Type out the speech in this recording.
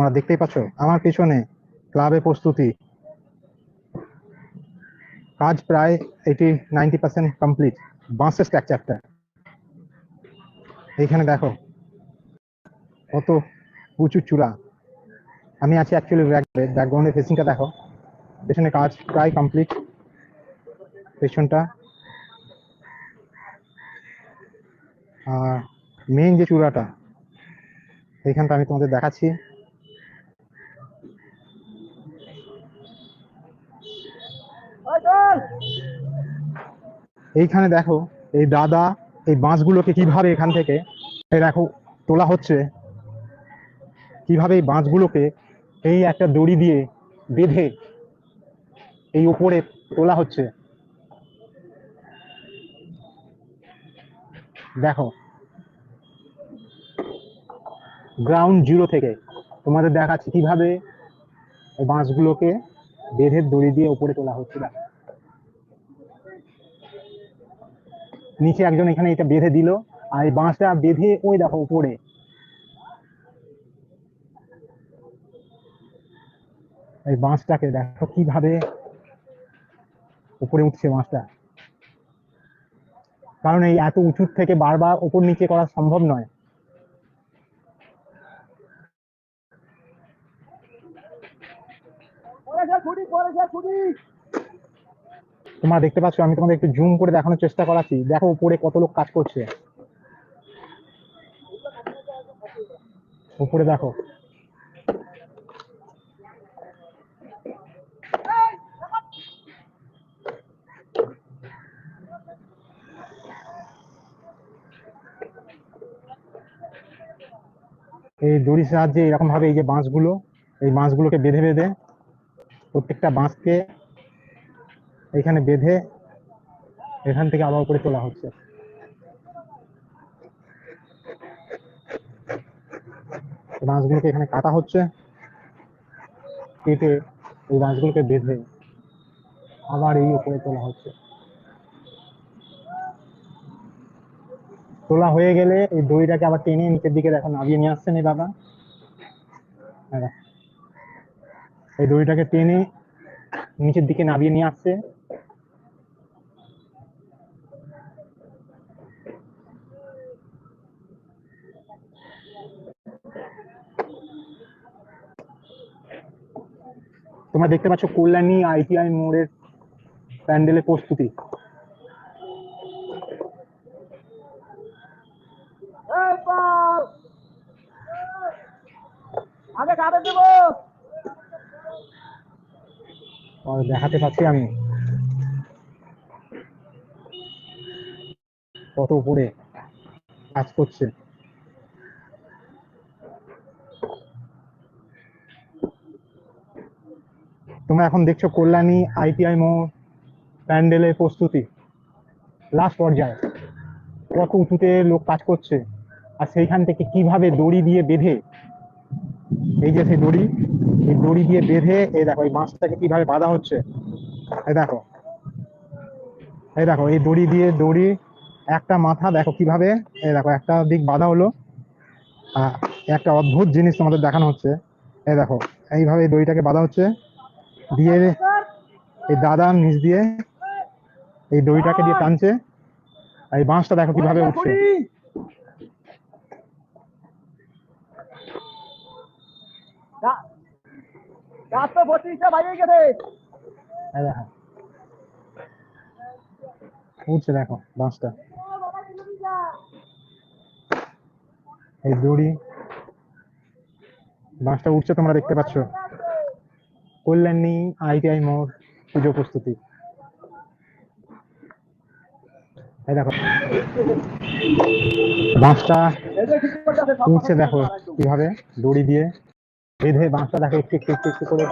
তোমরা দেখতেই পাচ্ছ, আমার পিছনে ক্লাবে প্রস্তুতি। কাজ প্রায় এইটি নাইনটি পার্সেন্ট কমপ্লিট বাঁশের স্ট্রাকচারটা এইখানে দেখো, কত উঁচু চূড়া। আমি আছি অ্যাকচুয়ালি ব্যাকগ্রাউন্ডের ফেসিংটা দেখো। পেছনে কাজ প্রায় কমপ্লিট পেছনটা আর মেইন যে চূড়াটা, এইখানটা আমি তোমাদের দেখাচ্ছি। এইখানে দেখো, এই দাদা, এই বাঁশগুলোকে কীভাবে এখান থেকে দেখো, তোলা হচ্ছে। কীভাবে এই বাঁশগুলোকে এই একটা দড়ি দিয়ে বেঁধে এই উপরে তোলা হচ্ছে। দেখো গ্রাউন্ড জিরো থেকে তোমাদের দেখাচ্ছি কীভাবে বাঁশগুলোকে বেঁধে দড়ি দিয়ে উপরে তোলা হচ্ছে নিচে একজন এখানে এটা বেঁধে দিল, আর এই বাঁশটা বেঁধে ওই দেখো উপরে। এই বাঁশটাকে দেখো কীভাবে উপরে উঠছে বাঁশটা। কারণ এই এত উঁচুর থেকে বারবার উপর নিচে করা সম্ভব নয়। তোমরা দেখতে পাচ্ছ, আমি তোমাদের একটু জুম করে দেখানোর চেষ্টা করাচ্ছি। দেখো উপরে কত লোক কাজ করছে। উপরে দেখো। এই দড়ির সাহায্যে এরকম ভাবে এই যে বাঁশগুলো, এই বাঁশগুলোকে বেঁধে বেঁধে প্রত্যেকটা বাঁশকে এখানে বেঁধে এখান থেকে আবার উপরে তোলা হচ্ছে। বাঁশগুলোকে এখানে কাটা হচ্ছে। কেটে এই বাঁশগুলোকে বেঁধে আবার এই উপরে তোলা হচ্ছে। তোলা হয়ে গেলে এই দড়িটাকে আবার টেনে নিচের দিকে দেখো নামিয়ে নিয়ে আসছেন এই বাবা। হ্যাঁ। এই দড়িটাকে টেনে নিচের দিকে নামিয়ে নিয়ে আসছে। তোমরা দেখতে পাচ্ছ কল্যাণী আইটিআই মোড়ের প্যান্ডেলের প্রস্তুতি। আগে কাটে দেব! দেখাতে পাচ্ছি আমি। কত উপরে কাজ করছে। তোমরা এখন দেখছ কল্যাণী আইটিআই মোড় প্যান্ডেলের প্রস্তুতি। লাস্ট পর্যায়ে কত উঁচুতে লোক কাজ করছে। আর সেইখান থেকে কীভাবে দড়ি দিয়ে বেঁধে এই যে সেই দড়ি, এই দড়ি দিয়ে বেঁধে, এই দেখো, এই বাঁশটাকে কীভাবে বাঁধা হচ্ছে। এই দেখো এই দেখো, এই দড়ি দিয়ে দড়ি, একটা মাথা, দেখো কীভাবে, এই দেখো, একটা দিক বাঁধা হলো। একটা অদ্ভুত জিনিস তোমাদের দেখানো হচ্ছে। এই দেখো, এইভাবে এই দড়িটাকে বাঁধা হচ্ছে। দিয়ে এই দাদা নিচ দিয়ে এই দড়িটাকে দিয়ে টানছে। এই বাঁশটা দেখো কীভাবে উঠছে। বত্রিশটা বাজে গেছে। উঠছে দেখো বাঁশটা এই দড়ি। বাঁশটা উঠছে তোমরা দেখতে পাচ্ছ। কল্যাণী আইটিআই মোড় পুজো প্রস্তুতি। এই দেখো। বাঁশটা উঠছে দেখো কীভাবে দড়ি দিয়ে। বেঁধে বাঁশটা দেখো একটু একটু একটু করে